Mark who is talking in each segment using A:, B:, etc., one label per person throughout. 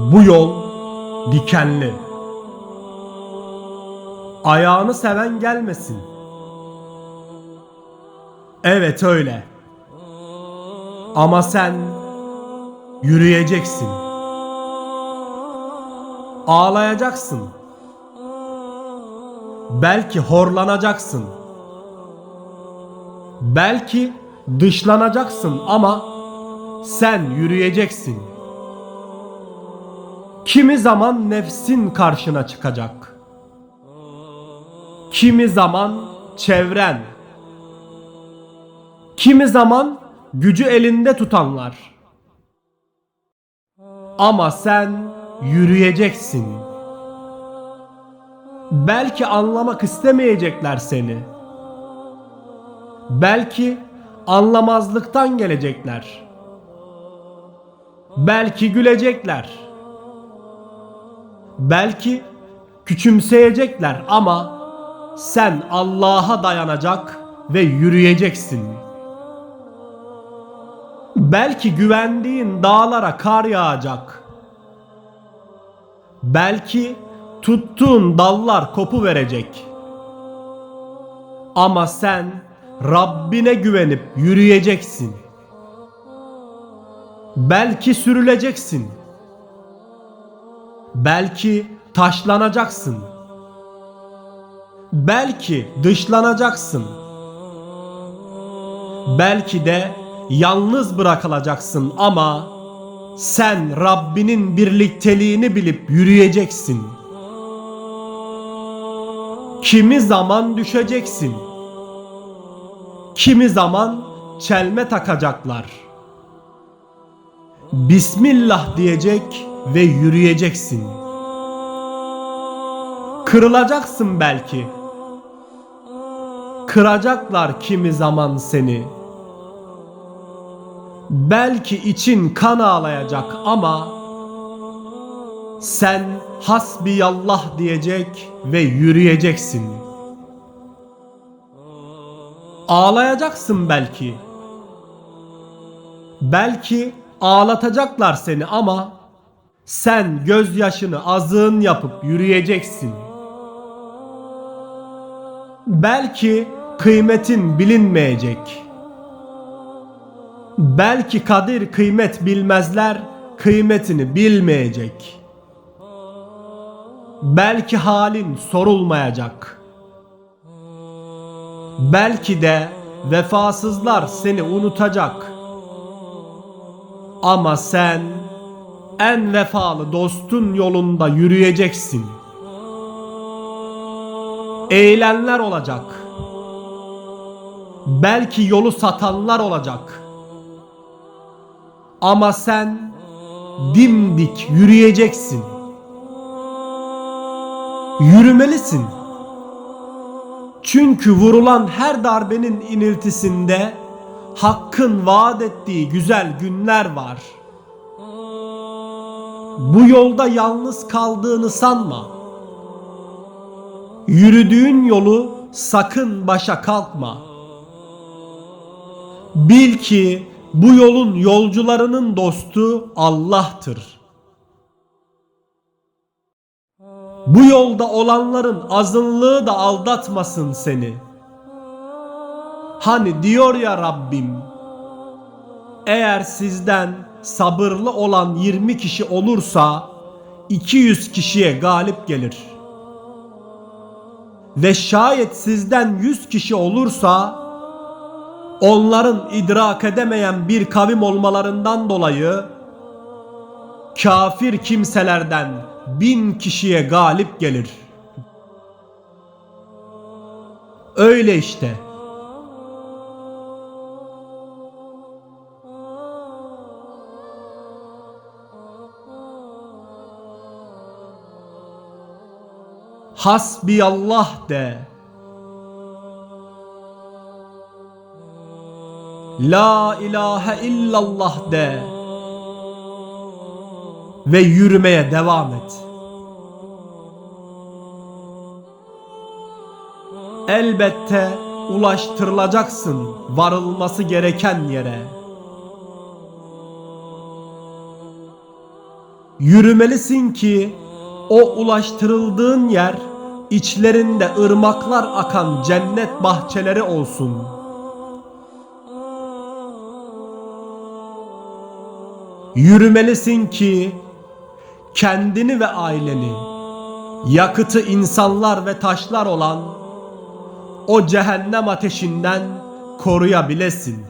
A: Bu yol dikenli. Ayağını seven gelmesin. Evet öyle. Ama sen yürüyeceksin. Ağlayacaksın. Belki horlanacaksın. Belki dışlanacaksın ama sen yürüyeceksin. Kimi zaman nefsin karşına çıkacak. Kimi zaman çevren. Kimi zaman gücü elinde tutanlar. Ama sen yürüyeceksin. Belki anlamak istemeyecekler seni. Belki anlamazlıktan gelecekler. Belki gülecekler. Belki küçümseyecekler ama sen Allah'a dayanacak ve yürüyeceksin. Belki güvendiğin dağlara kar yağacak. Belki tuttuğun dallar kopu verecek. Ama sen Rabbine güvenip yürüyeceksin. Belki sürüleceksin. Belki taşlanacaksın. Belki dışlanacaksın. Belki de yalnız bırakılacaksın ama sen Rabbinin birlikteliğini bilip yürüyeceksin. Kimi zaman düşeceksin. Kimi zaman çelme takacaklar. Bismillah diyecek ve yürüyeceksin. Kırılacaksın belki. Kıracaklar kimi zaman seni. Belki için kan ağlayacak ama sen hasbiyallah diyecek ve yürüyeceksin. Ağlayacaksın belki. Belki ağlatacaklar seni ama sen gözyaşını azığın yapıp yürüyeceksin. Belki kıymetin bilinmeyecek. Belki kadir kıymet bilmezler, kıymetini bilmeyecek. Belki halin sorulmayacak. Belki de vefasızlar seni unutacak. Ama sen en vefalı dostun yolunda yürüyeceksin. Eğilenler olacak. Belki yolu satanlar olacak. Ama sen dimdik yürüyeceksin. Yürümelisin. Çünkü vurulan her darbenin iniltisinde Hakkın vaat ettiği güzel günler var. Bu yolda yalnız kaldığını sanma. Yürüdüğün yolu sakın başa kalkma. Bil ki bu yolun yolcularının dostu Allah'tır. Bu yolda olanların azınlığı da aldatmasın seni. Hani diyor ya Rabbim, eğer sizden sabırlı olan 20 kişi olursa 200 kişiye galip gelir. Ve şayet sizden 100 kişi olursa onların idrak edemeyen bir kavim olmalarından dolayı kafir kimselerden bin kişiye galip gelir. Öyle işte. Hasbiyallah de. La ilahe illallah de. Ve yürümeye devam et. Elbette ulaştırılacaksın varılması gereken yere. Yürümelisin ki o ulaştırıldığın yer içlerinde ırmaklar akan cennet bahçeleri olsun. Yürümelisin ki kendini ve aileni yakıtı insanlar ve taşlar olan o cehennem ateşinden koruyabilesin.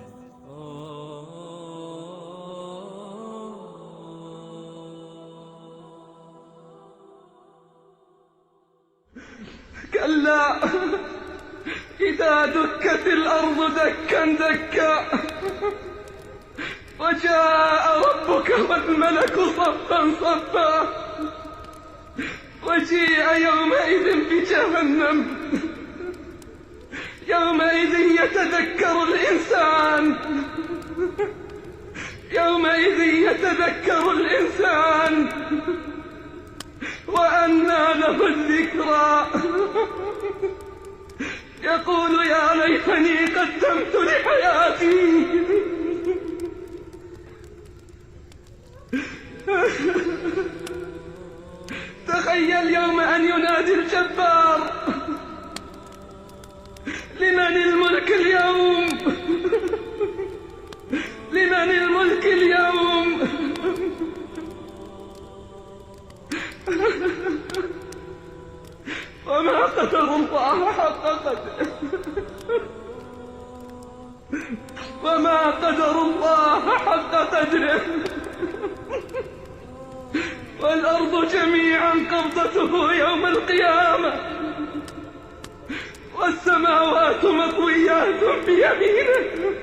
B: إذا دكت الأرض دكا دكا. وجاء ربك والملك صفا صفا. وجيء يومئذ بجهنم. يومئذ يتذكر الإنسان. يومئذ يتذكر الإنسان. وأنى له الذكرى. يقول يا ليتني قدمت لحياتي. تخيل يوم أن ينادي الجبار. وما قدر الله حق قدره. والأرض جميعا قبضته يوم القيامة. والسماوات مطويات بيمينه.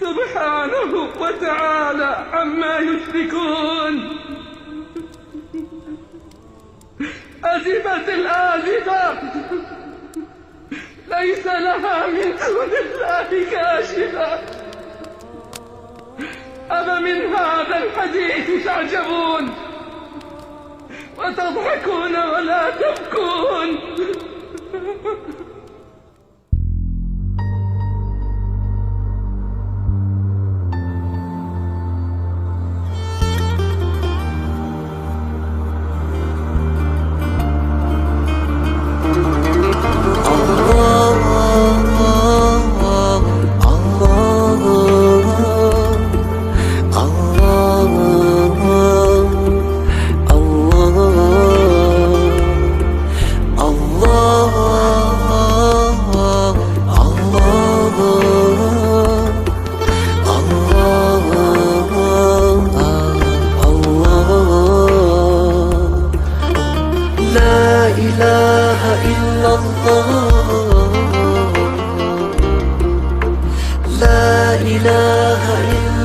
B: سبحانه وتعالى عما يشركون. أزفت الآزفة ليس لها من دون الله كاشفة. أفمن هذا الحديث تعجبون وتضحكون ولا تبكون.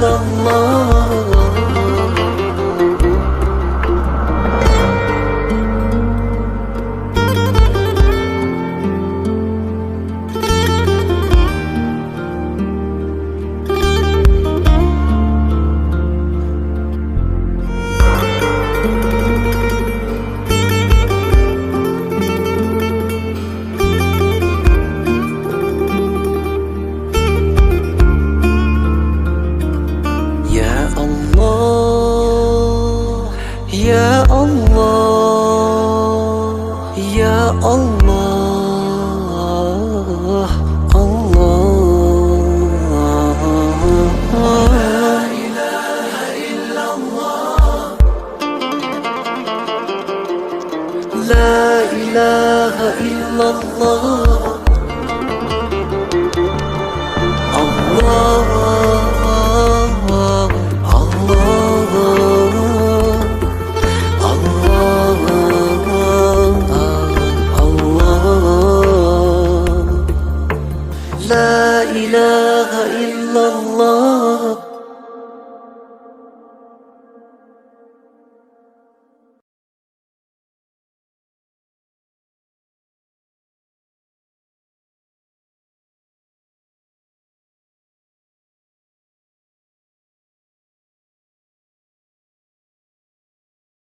C: 落寞 يا